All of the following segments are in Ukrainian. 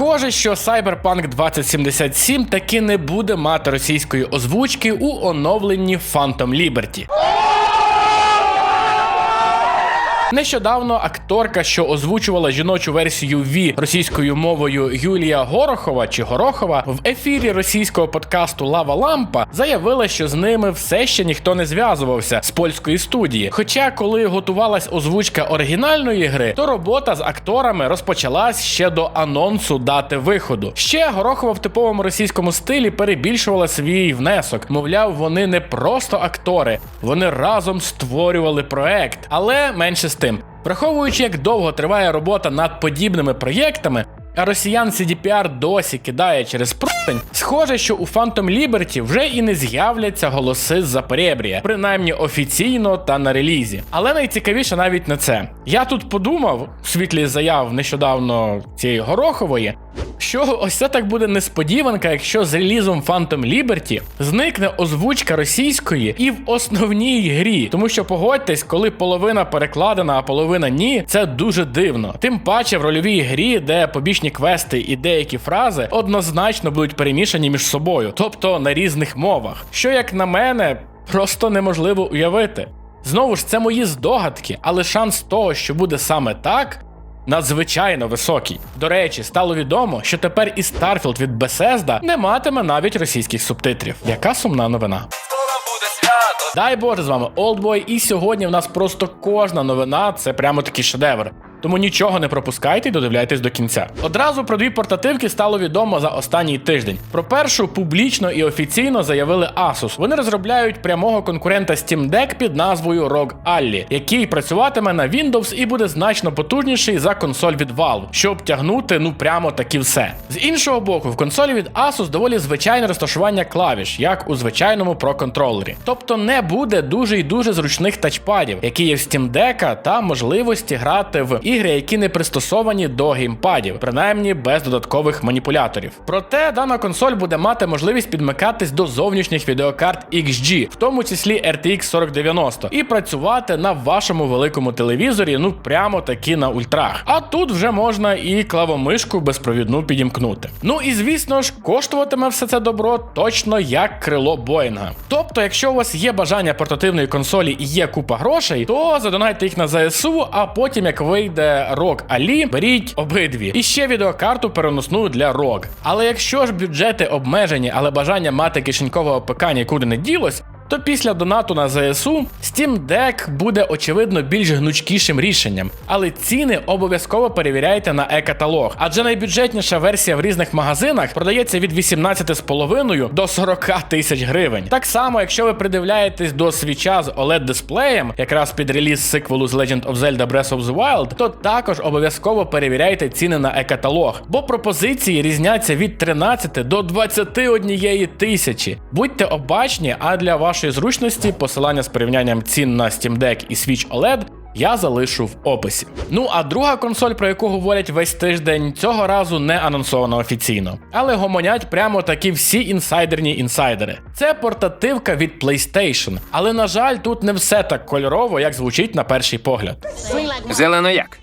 Схоже, що Cyberpunk 2077 таки не буде мати російської озвучки у оновленні Phantom Liberty. Нещодавно акторка, що озвучувала жіночу версію Ві російською мовою Юлія Горохова чи Горохова, в ефірі російського подкасту Лава Лампа заявила, що з ними все ще ніхто не зв'язувався з польської студії. Хоча, коли готувалась озвучка оригінальної гри, то робота з акторами розпочалась ще до анонсу дати виходу. Ще Горохова в типовому російському стилі перебільшувала свій внесок. Мовляв, вони не просто актори, вони разом створювали проект, але менше тим. Враховуючи, як довго триває робота над подібними проєктами, а росіян CDPR досі кидає через простень, схоже, що у Phantom Liberty вже і не з'являться голоси з-за перебрія, принаймні офіційно та на релізі. Але найцікавіше навіть не це. Я тут подумав, в світлі заяв нещодавно цієї Горохової, що ось це так буде несподіванка, якщо з релізом Phantom Liberty зникне озвучка російської і в основній грі. Тому що погодьтесь, коли половина перекладена, а половина ні, це дуже дивно. Тим паче в рольовій грі, де побічні квести і деякі фрази однозначно будуть перемішані між собою, тобто на різних мовах. Що, як на мене, просто неможливо уявити. Знову ж, це мої здогадки, але шанс того, що буде саме так, надзвичайно високий. До речі, стало відомо, що тепер і Starfield від Bethesda не матиме навіть російських субтитрів. Яка сумна новина. Дай Боже, з вами Олдбой, і сьогодні в нас просто кожна новина це прямо такий шедевр. Тому нічого не пропускайте і додивляйтесь до кінця. Одразу про дві портативки стало відомо за останній тиждень. Про першу публічно і офіційно заявили Asus. Вони розробляють прямого конкурента Steam Deck під назвою ROG Ally, який працюватиме на Windows і буде значно потужніший за консоль від Valve, щоб тягнути ну прямо таки все. З іншого боку, в консолі від Asus доволі звичайне розташування клавіш, як у звичайному Pro контролері. Тобто не буде дуже і дуже зручних тачпадів, які є в Steam Deck, та можливості грати в ігри, які не пристосовані до геймпадів, принаймні без додаткових маніпуляторів. Проте дана консоль буде мати можливість підмикатись до зовнішніх відеокарт XG, в тому числі RTX 4090, і працювати на вашому великому телевізорі, ну прямо таки на ультрах. А тут вже можна і клавомишку безпровідну підімкнути. Ну і звісно ж, коштуватиме все це добро точно як крило Боїнга. Тобто, якщо у вас є бажання портативної консолі і є купа грошей, то задонайте їх на ЗСУ, а потім, як вийде ROG Алі, беріть обидві. І ще відеокарту переносну для рок. Але якщо ж бюджети обмежені, але бажання мати кишенькового ПК нікуди не ділось. То після донату на ЗСУ Steam Deck буде очевидно більш гнучкішим рішенням, але ціни обов'язково перевіряйте на e-каталог, адже найбюджетніша версія в різних магазинах продається від 18,5 до 40 тисяч гривень. Так само, якщо ви придивляєтесь до свіча з oled дисплеєм, якраз під реліз сиквелу з Legend of Zelda Breath of the Wild, то також обов'язково перевіряйте ціни на e-каталог, бо пропозиції різняться від 13 до 21 тисячі. Будьте обачні, а для вашої зручності посилання з порівнянням цін на Steam Deck і Switch OLED я залишу в описі. Ну а друга консоль, про яку говорять весь тиждень, цього разу не анонсована офіційно, але гомонять прямо такі всі інсайдерні інсайдери. Це портативка від PlayStation, але на жаль, тут не все так кольорово, як звучить на перший погляд. Зелено як?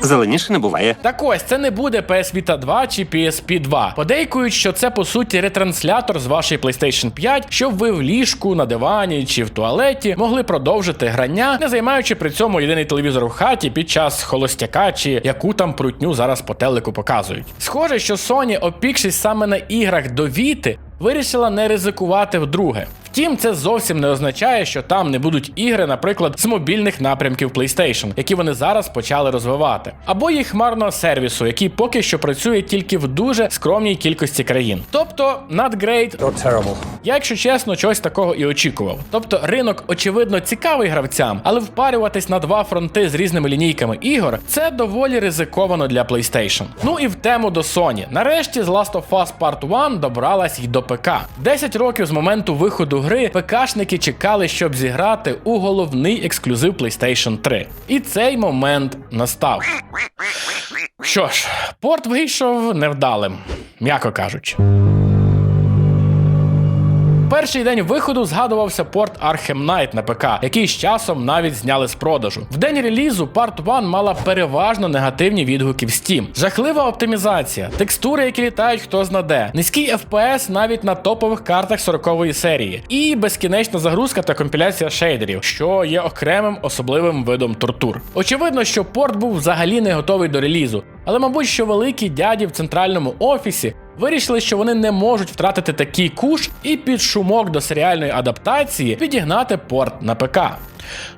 Зеленіше не буває. Так ось це не буде PS Vita 2 чи PSP 2. Подейкують, що це по суті ретранслятор з вашої PlayStation 5, щоб ви в ліжку, на дивані чи в туалеті могли продовжити грання, не займаючи при цьому єдиний телевізор в хаті під час холостяка чи яку там прутню зараз по телеку показують. Схоже, що Sony, опікшись саме на іграх до Віти, вирішила не ризикувати вдруге. Втім, це зовсім не означає, що там не будуть ігри, наприклад, з мобільних напрямків PlayStation, які вони зараз почали розвивати, або їх хмарного сервісу, який поки що працює тільки в дуже скромній кількості країн. Тобто, not great, not terrible. Я, якщо чесно, чогось такого і очікував. Тобто, ринок очевидно цікавий гравцям, але впарюватись на два фронти з різними лінійками ігор це доволі ризиковано для PlayStation. Ну і в тему до Sony. Нарешті з Last of Us Part 1 добралась й до ПК. 10 років з моменту виходу гри ПКшники чекали, щоб зіграти у головний ексклюзив PlayStation 3. І цей момент настав. Що ж, порт вийшов невдалим, м'яко кажучи. Перший день виходу згадувався порт Arkham Knight на ПК, який з часом навіть зняли з продажу. В день релізу Part 1 мала переважно негативні відгуки в Steam. Жахлива оптимізація, текстури, які літають хто зна де, низький FPS навіть на топових картах 40-ї серії, і безкінечна загрузка та компіляція шейдерів, що є окремим особливим видом тортур. Очевидно, що порт був взагалі не готовий до релізу, але мабуть, що великі дяді в центральному офісі вирішили, що вони не можуть втратити такий куш і під шумок до серіальної адаптації підігнати порт на ПК.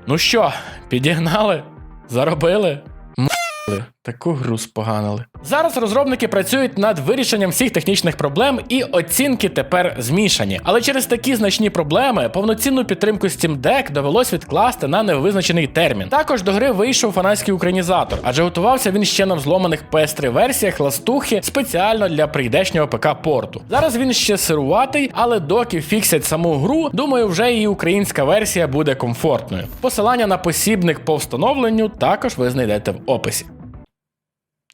Ну що, підігнали? Заробили? М**ли, Таку гру споганили. Зараз розробники працюють над вирішенням всіх технічних проблем, і оцінки тепер змішані. Але через такі значні проблеми повноцінну підтримку Steam Deck довелось відкласти на невизначений термін. Також до гри вийшов фанатський українізатор, адже готувався він ще на взломаних PS3 версіях ластухи спеціально для прийдешнього ПК порту. Зараз він ще сируватий, але доки фіксять саму гру, думаю, вже і українська версія буде комфортною. Посилання на посібник по встановленню також ви знайдете в описі.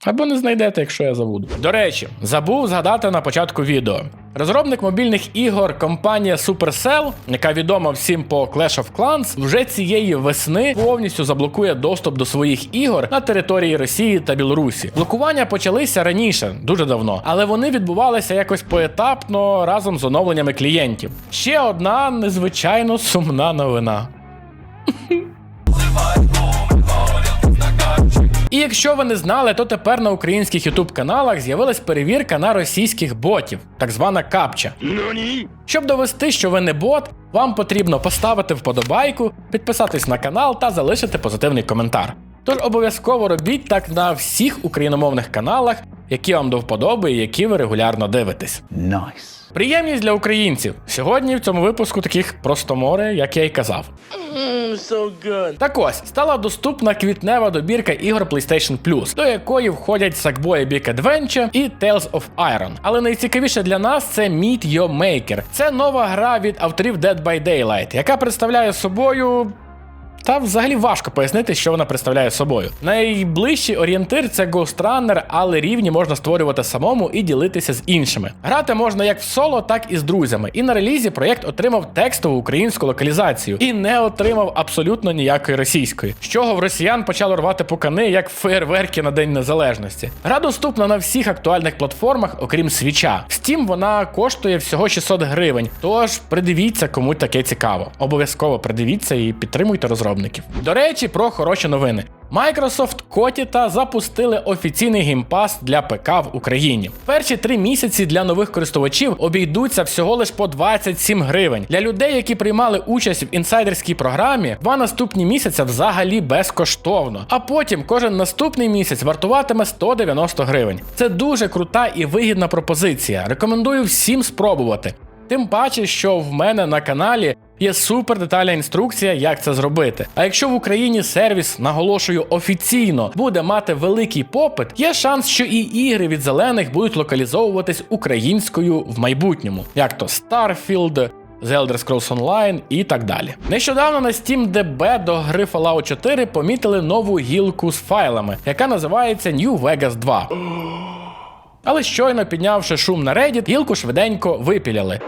Або не знайдете, якщо я забуду. До речі, забув згадати на початку відео. Розробник мобільних ігор компанія Supercell, яка відома всім по Clash of Clans, вже цієї весни повністю заблокує доступ до своїх ігор на території Росії та Білорусі. Блокування почалися раніше, дуже давно, але вони відбувалися якось поетапно разом з оновленнями клієнтів. Ще одна незвичайно сумна новина. І якщо ви не знали, то тепер на українських ютуб каналах з'явилась перевірка на російських ботів, так звана капча. Щоб довести, що ви не бот, вам потрібно поставити вподобайку, підписатись на канал та залишити позитивний коментар. Тож обов'язково робіть так на всіх україномовних каналах, які вам до вподоби і які ви регулярно дивитесь. Nice. Приємність для українців. Сьогодні в цьому випуску таких просто море, як я й казав. Так ось стала доступна квітнева добірка ігор PlayStation Plus, до якої входять Sackboy Big Adventure і Tales of Iron. Але найцікавіше для нас це Meet Your Maker. Це нова гра від авторів Dead by Daylight, яка представляє собою. Та взагалі важко пояснити, що вона представляє собою. Найближчий орієнтир це Ghost Runner, але рівні можна створювати самому і ділитися з іншими. Грати можна як в соло, так і з друзями. І на релізі проєкт отримав текстову українську локалізацію і не отримав абсолютно ніякої російської, з чого в росіян почало рвати пукани як фейерверки на День Незалежності. Гра доступна на всіх актуальних платформах, окрім свіча. Steam вона коштує всього 600 гривень. Тож придивіться, кому таке цікаво. Обов'язково придивіться і підтримуйте розробників. До речі, про хороші новини. Microsoft Котіта запустили офіційний геймпас для ПК в Україні. Перші три місяці для нових користувачів обійдуться всього лиш по 27 гривень. Для людей, які приймали участь в інсайдерській програмі, два наступні місяця взагалі безкоштовно. А потім кожен наступний місяць вартуватиме 190 гривень. Це дуже крута і вигідна пропозиція. Рекомендую всім спробувати. Тим паче, що в мене на каналі є супер детальна інструкція, як це зробити. А якщо в Україні сервіс, наголошую, офіційно буде мати великий попит, є шанс, що і ігри від зелених будуть локалізовуватись українською в майбутньому, як то Starfield, The Elder Scrolls Online і так далі. Нещодавно на SteamDB до гри Fallout 4 помітили нову гілку з файлами, яка називається New Vegas 2. Але щойно піднявши шум на Reddit, гілку швиденько випіляли.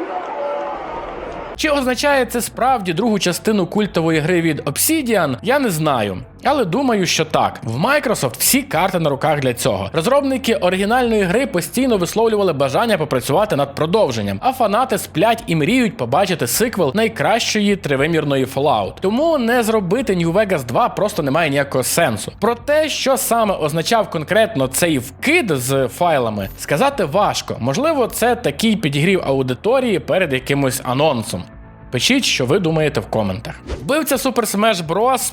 Чи означає це справді другу частину культової гри від Obsidian, я не знаю. Але думаю, що так. В Microsoft всі карти на руках для цього. Розробники оригінальної гри постійно висловлювали бажання попрацювати над продовженням, а фанати сплять і мріють побачити сиквел найкращої тривимірної Fallout. Тому не зробити New Vegas 2 просто немає ніякого сенсу. Про те, що саме означав конкретно цей вкид з файлами, сказати важко. Можливо, це такий підігрів аудиторії перед якимось анонсом. Пишіть, що ви думаєте в коментах. Вбивця Super Smash Bros.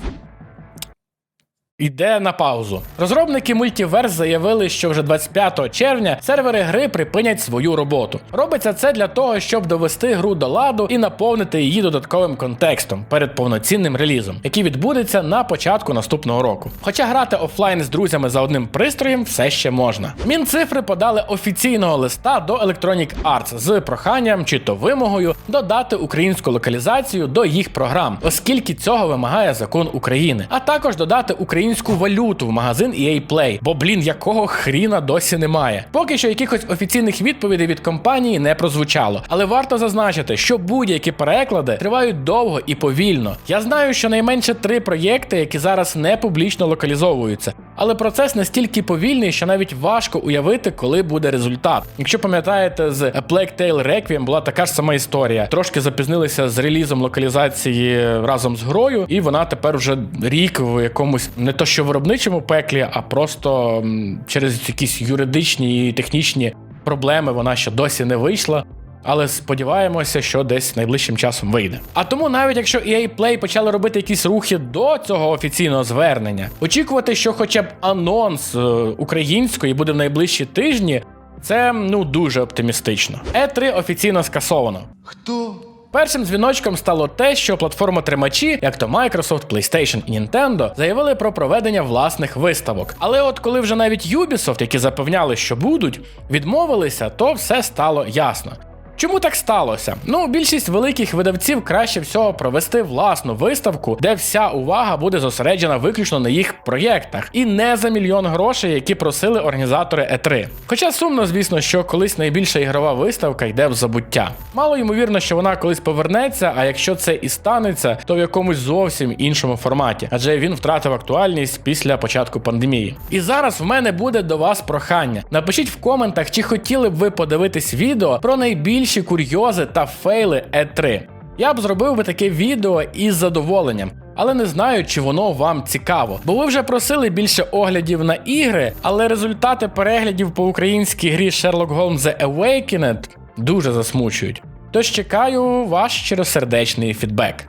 Йде на паузу. Розробники Multiverse заявили, що вже 25 червня сервери гри припинять свою роботу. Робиться це для того, щоб довести гру до ладу і наповнити її додатковим контекстом перед повноцінним релізом, який відбудеться на початку наступного року. Хоча грати офлайн з друзями за одним пристроєм все ще можна. Мінцифри подали офіційного листа до Electronic Arts з проханням чи то вимогою додати українську локалізацію до їх програм, оскільки цього вимагає закон України, а також додати українську українську валюту в магазин EA Play, бо блін, якого хріна досі немає. Поки що якихось офіційних відповідей від компанії не прозвучало, але варто зазначити, що будь-які переклади тривають довго і повільно. Я знаю, що найменше три проєкти, які зараз не публічно локалізовуються, але процес настільки повільний, що навіть важко уявити, коли буде результат. Якщо пам'ятаєте, з Plague Tale Requiem була така ж сама історія. Трошки запізнилися з релізом локалізації разом з грою, і вона тепер вже рік в якомусь не то що в виробничому пеклі, а просто через якісь юридичні і технічні проблеми вона ще досі не вийшла. Але сподіваємося, що десь найближчим часом вийде. А тому, навіть якщо EA Play почали робити якісь рухи до цього офіційного звернення, очікувати, що хоча б анонс е, української буде в найближчі тижні, це ну дуже оптимістично. E3 офіційно скасовано. Хто? Першим дзвіночком стало те, що платформа тримачі, як то Microsoft, PlayStation і Nintendo, заявили про проведення власних виставок. Але от коли вже навіть Ubisoft, які запевняли, що будуть, відмовилися, то все стало ясно. Чому так сталося? Ну, більшість великих видавців краще всього провести власну виставку, де вся увага буде зосереджена виключно на їх проєктах, і не за мільйон грошей, які просили організатори E3. Хоча сумно, звісно, що колись найбільша ігрова виставка йде в забуття. Мало ймовірно, що вона колись повернеться, а якщо це і станеться, то в якомусь зовсім іншому форматі, адже він втратив актуальність після початку пандемії. І зараз в мене буде до вас прохання. Напишіть в коментах, чи хотіли б ви подивитись відео про найбільші курйози та фейли E3. Я б зробив би таке відео із задоволенням. Але не знаю, чи воно вам цікаво. Бо ви вже просили більше оглядів на ігри, але результати переглядів по українській грі Sherlock Holmes The Awakened дуже засмучують. Тож чекаю ваш щиросердечний фідбек.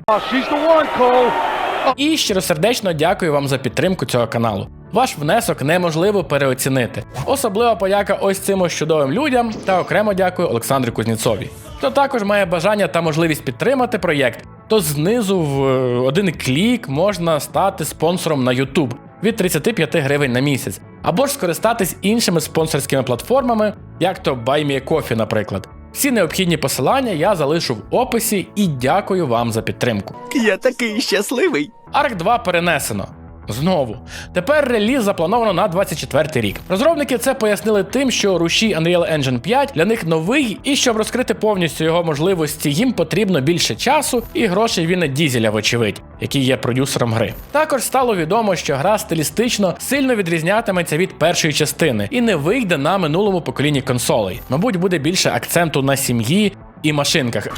І щиросердечно дякую вам за підтримку цього каналу. Ваш внесок неможливо переоцінити. Особлива подяка ось цим ось чудовим людям та окремо дякую Олександру Кузніцові. Хто також має бажання та можливість підтримати проєкт, то знизу в е, один клік можна стати спонсором на YouTube від 35 гривень на місяць, або ж скористатись іншими спонсорськими платформами, як то BuyMeACoffee, наприклад. Всі необхідні посилання я залишу в описі і дякую вам за підтримку. Я такий щасливий. Ark 2 перенесено. Знову. Тепер реліз заплановано на 24 рік. Розробники це пояснили тим, що рушій Unreal Engine 5 для них новий, і щоб розкрити повністю його можливості, їм потрібно більше часу і грошей Віна Дізеля, вочевидь, який є продюсером гри. Також стало відомо, що гра стилістично сильно відрізнятиметься від першої частини і не вийде на минулому поколінні консолей. Мабуть, буде більше акценту на сім'ї і машинках.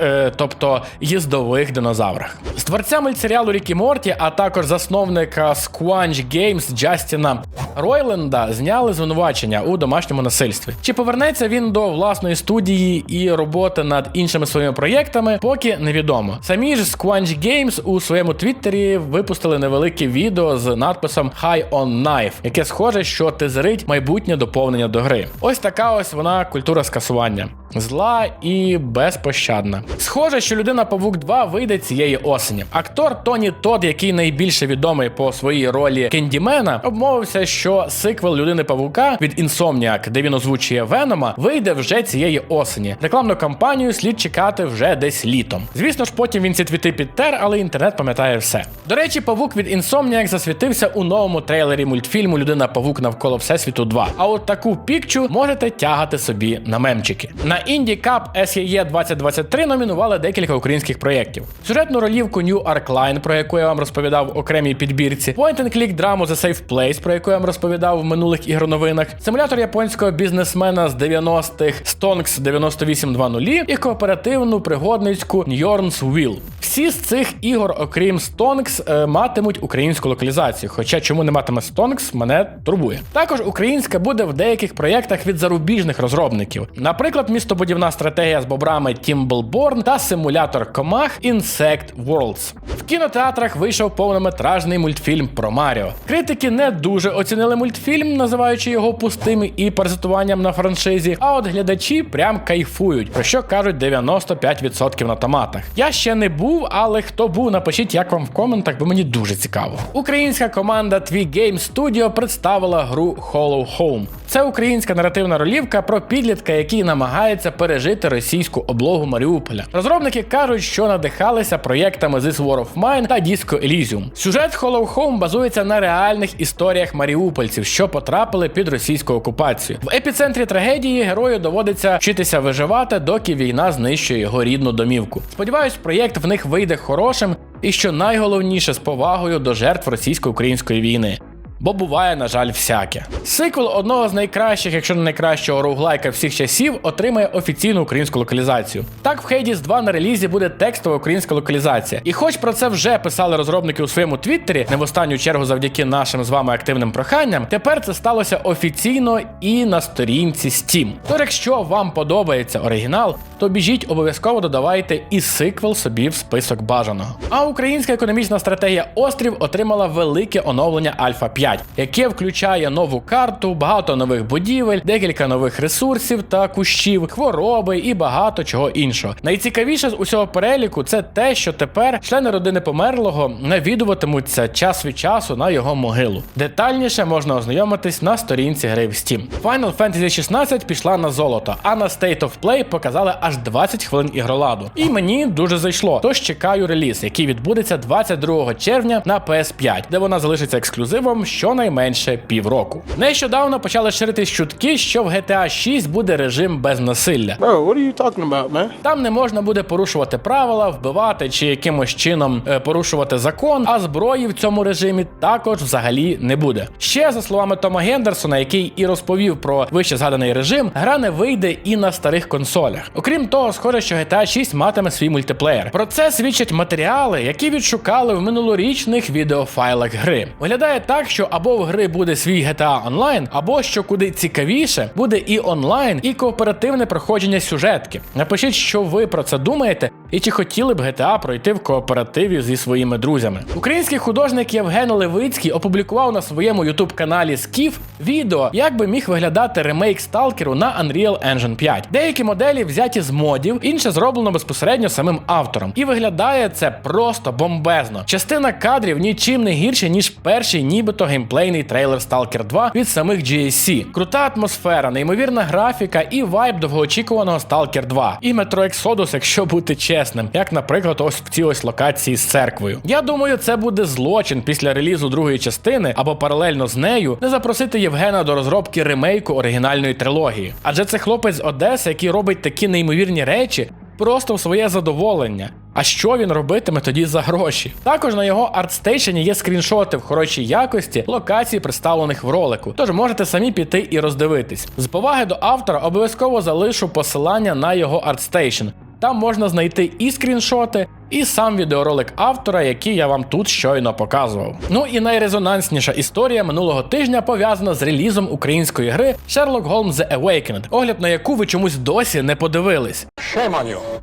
Е, тобто їздових динозаврах. З творця мультсеріалу Рікі Морті, а також засновника Squanch Games Джастіна Ройленда зняли звинувачення у домашньому насильстві. Чи повернеться він до власної студії і роботи над іншими своїми проєктами, поки невідомо. Самі ж Squanch Games у своєму твіттері випустили невелике відео з надписом High on Knife, яке схоже, що тизерить майбутнє доповнення до гри. Ось така ось вона культура скасування. Зла і безпощадна. Схоже, що людина Павук 2 вийде цієї осені. Актор Тоні Тодд, який найбільше відомий по своїй ролі Кендімена, обмовився, що сиквел людини Павука від Insomniac, де він озвучує Венома, вийде вже цієї осені. Рекламну кампанію слід чекати вже десь літом. Звісно ж, потім він ці твіти підтер, але інтернет пам'ятає все. До речі, павук від Insomniac засвітився у новому трейлері мультфільму Людина Павук навколо Всесвіту 2. А от таку пікчу можете тягати собі на мемчики. На Indie Cup SEE 2023 номінували декілька українських проєктів. Сюжетну ролівку New Arcline, про яку я вам розповідав в окремій підбірці, Point and Click драму The Safe Place, про яку я вам розповідав в минулих ігроновинах, симулятор японського бізнесмена з 90-х Stonks 9820 і кооперативну пригодницьку Njorn's Will. Всі з цих ігор, окрім Stonks, е, матимуть українську локалізацію. Хоча чому не матиме Stonks, мене турбує. Також українська буде в деяких проєктах від зарубіжних розробників. Наприклад, містобудівна стратегія з бобрами Timbleborn та симулятор комах Insect Worlds. В кінотеатрах вийшов повнометражний мультфільм про Маріо. Критики не дуже оцінили мультфільм, називаючи його пустим і паразитуванням на франшизі. А от глядачі прям кайфують, про що кажуть 95% на томатах. Я ще не був, але хто був, напишіть, як вам в коментах, бо мені дуже цікаво. Українська команда Twig Game Studio представила гру Hollow Home. Це українська наративна ролівка про підлітка, який намагається пережити російську облогу Маріуполя. Розробники кажуть, що надихалися проєктами This War of Mine та Disco Elysium. Сюжет Hollow Home базується на реальних історіях маріупольців, що потрапили під російську окупацію. В епіцентрі трагедії герою доводиться вчитися виживати, доки війна знищує його рідну домівку. Сподіваюсь, проєкт в них вийде хорошим і що найголовніше з повагою до жертв російсько-української війни. Бо буває, на жаль, всяке. Сиквел одного з найкращих, якщо не найкращого роуглайка всіх часів, отримає офіційну українську локалізацію. Так, в Hades 2 на релізі буде текстова українська локалізація. І хоч про це вже писали розробники у своєму твіттері, не в останню чергу завдяки нашим з вами активним проханням, тепер це сталося офіційно і на сторінці Steam. Тож, якщо вам подобається оригінал, то біжіть обов'язково додавайте і сиквел собі в список бажаного. А українська економічна стратегія Острів отримала велике оновлення Альфа 5, яке включає нову карту, багато нових будівель, декілька нових ресурсів та кущів, хвороби і багато чого іншого. Найцікавіше з усього переліку це те, що тепер члени родини померлого навідуватимуться час від часу на його могилу. Детальніше можна ознайомитись на сторінці гри в Steam. Final Fantasy 16 пішла на золото, а на State of Play показали аж 20 хвилин ігроладу. І мені дуже зайшло. Тож чекаю реліз, який відбудеться 22 червня на PS5, де вона залишиться ексклюзивом щонайменше півроку. Нещодавно почали ширитись чутки, що в GTA 6 буде режим без насилля. Bro, what are you talking about, man? Там не можна буде порушувати правила, вбивати чи якимось чином е, порушувати закон, а зброї в цьому режимі також взагалі не буде. Ще за словами Тома Гендерсона, який і розповів про вище згаданий режим, гра не вийде і на старих консолях. Окрім того, схоже, що GTA 6 матиме свій мультиплеєр. Про це свідчать матеріали, які відшукали в минулорічних відеофайлах гри. Виглядає так, що або в гри буде свій GTA Online, або що куди цікавіше, буде і онлайн, і кооперативне проходження сюжетки. Напишіть, що ви про це думаєте, і чи хотіли б GTA пройти в кооперативі зі своїми друзями. Український художник Євген Левицький опублікував на своєму youtube каналі Скіф відео, як би міг виглядати ремейк Сталкеру на Unreal Engine 5. Деякі моделі взяті з модів, інше зроблено безпосередньо самим автором. І виглядає це просто бомбезно. Частина кадрів нічим не гірше, ніж перший нібито геймплейний трейлер Stalker 2 від самих GSC. Крута атмосфера, неймовірна графіка і вайб довгоочікуваного Stalker 2. І Metro Exodus, якщо бути чесним, як, наприклад, ось в цій ось локації з церквою. Я думаю, це буде злочин після релізу другої частини або паралельно з нею не запросити Євгена до розробки ремейку оригінальної трилогії. Адже це хлопець з Одеси, який робить такі неймовірні речі. Просто в своє задоволення. А що він робитиме тоді за гроші? Також на його артстейшені є скріншоти в хорошій якості локацій, представлених в ролику. Тож можете самі піти і роздивитись. З поваги до автора обов'язково залишу посилання на його артстейшн. Там можна знайти і скріншоти, і сам відеоролик автора, який я вам тут щойно показував. Ну і найрезонансніша історія минулого тижня пов'язана з релізом української гри Sherlock Holmes The Awakened, огляд на яку ви чомусь досі не подивились.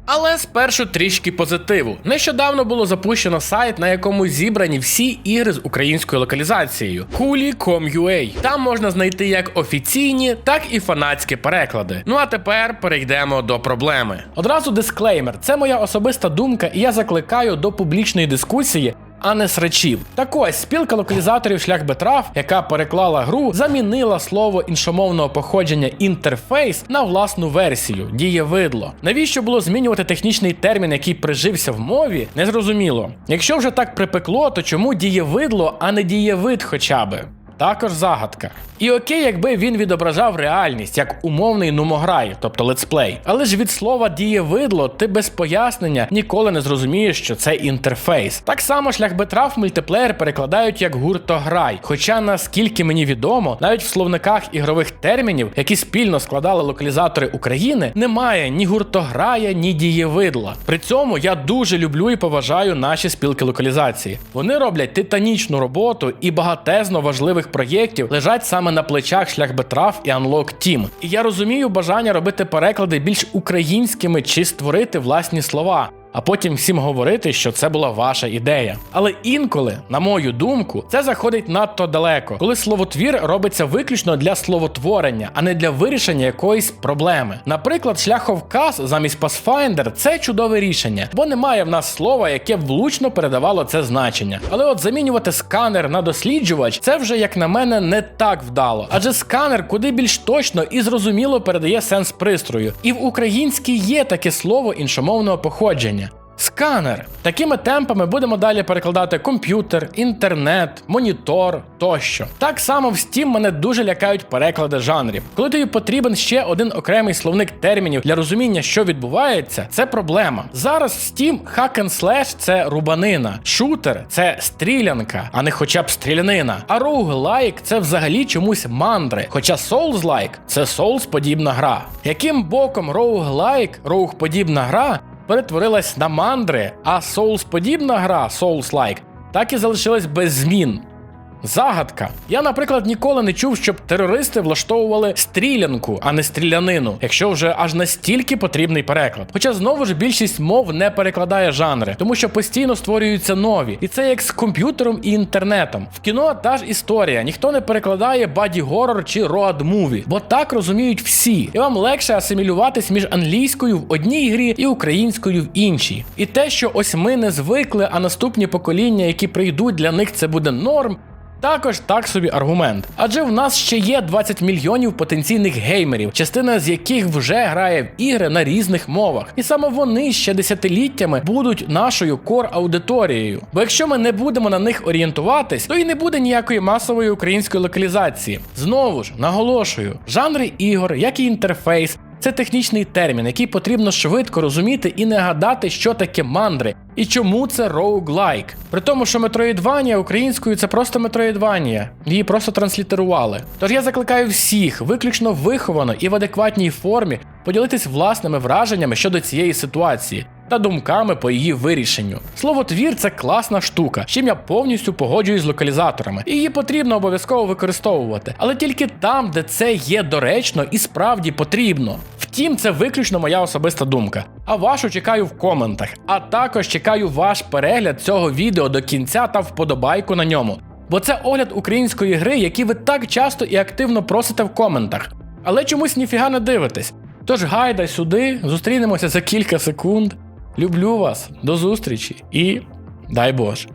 Але спершу трішки позитиву. Нещодавно було запущено сайт, на якому зібрані всі ігри з українською локалізацією Kuli.com.ua. Там можна знайти як офіційні, так і фанатські переклади. Ну а тепер перейдемо до проблеми. Одразу дисклеймер: це моя особиста думка, і я закликаю до публічної дискусії. А не срачів. Так ось спілка локалізаторів шлях Бетраф, яка переклала гру, замінила слово іншомовного походження інтерфейс на власну версію дієвидло. Навіщо було змінювати технічний термін, який прижився в мові? Незрозуміло. Якщо вже так припекло, то чому дієвидло, а не дієвид хоча би? Також загадка. І окей, якби він відображав реальність як умовний нумограй, тобто летсплей. Але ж від слова дієвидло ти без пояснення ніколи не зрозумієш, що це інтерфейс. Так само шлях Бетраф мультиплеєр перекладають як гуртограй. Хоча, наскільки мені відомо, навіть в словниках ігрових термінів, які спільно складали локалізатори України, немає ні гуртограя, ні дієвидла. При цьому я дуже люблю і поважаю наші спілки локалізації. Вони роблять титанічну роботу і багатезно важливих проєктів лежать саме на плечах шлях Бетраф і Unlock Team. І я розумію бажання робити переклади більш українськими чи створити власні слова. А потім всім говорити, що це була ваша ідея. Але інколи, на мою думку, це заходить надто далеко, коли словотвір робиться виключно для словотворення, а не для вирішення якоїсь проблеми. Наприклад, шляховказ замість Pathfinder – це чудове рішення, бо немає в нас слова, яке влучно передавало це значення. Але от замінювати сканер на досліджувач це вже, як на мене, не так вдало. Адже сканер куди більш точно і зрозуміло передає сенс пристрою. І в українській є таке слово іншомовного походження. Сканер. Такими темпами будемо далі перекладати комп'ютер, інтернет, монітор тощо. Так само в Steam мене дуже лякають переклади жанрів. Коли тобі потрібен ще один окремий словник термінів для розуміння, що відбувається, це проблема. Зараз в Steam hack and slash – це рубанина, шутер це стрілянка, а не хоча б стрілянина. А roguelike – це взагалі чомусь мандри. Хоча Souls-like – це Souls подібна гра. Яким боком roguelike, роуг подібна гра перетворилась на мандри, а Souls подібна гра, Souls-like, так і залишилась без змін. Загадка. Я, наприклад, ніколи не чув, щоб терористи влаштовували стрілянку, а не стрілянину, якщо вже аж настільки потрібний переклад. Хоча знову ж більшість мов не перекладає жанри, тому що постійно створюються нові, і це як з комп'ютером і інтернетом. В кіно та ж історія, ніхто не перекладає баді горор чи роад муві, бо так розуміють всі, і вам легше асимілюватись між англійською в одній грі і українською в іншій. І те, що ось ми не звикли, а наступні покоління, які прийдуть, для них це буде норм. Також так собі аргумент. Адже в нас ще є 20 мільйонів потенційних геймерів, частина з яких вже грає в ігри на різних мовах. І саме вони ще десятиліттями будуть нашою кор аудиторією. Бо якщо ми не будемо на них орієнтуватись, то і не буде ніякої масової української локалізації. Знову ж наголошую, жанри ігор, як і інтерфейс. Це технічний термін, який потрібно швидко розуміти і не гадати, що таке мандри, і чому це роуглайк. При тому, що метроїдванія українською це просто метроїдванія, її просто транслітерували. Тож я закликаю всіх, виключно виховано і в адекватній формі, поділитись власними враженнями щодо цієї ситуації. Та думками по її вирішенню. Словотвір це класна штука, з чим я повністю погоджуюсь з локалізаторами. Її потрібно обов'язково використовувати, але тільки там, де це є доречно і справді потрібно. Втім, це виключно моя особиста думка. А вашу чекаю в коментах. А також чекаю ваш перегляд цього відео до кінця та вподобайку на ньому. Бо це огляд української гри, які ви так часто і активно просите в коментах. Але чомусь ніфіга не дивитесь. Тож гайда сюди, зустрінемося за кілька секунд. Люблю вас, до зустрічі і дай Боже.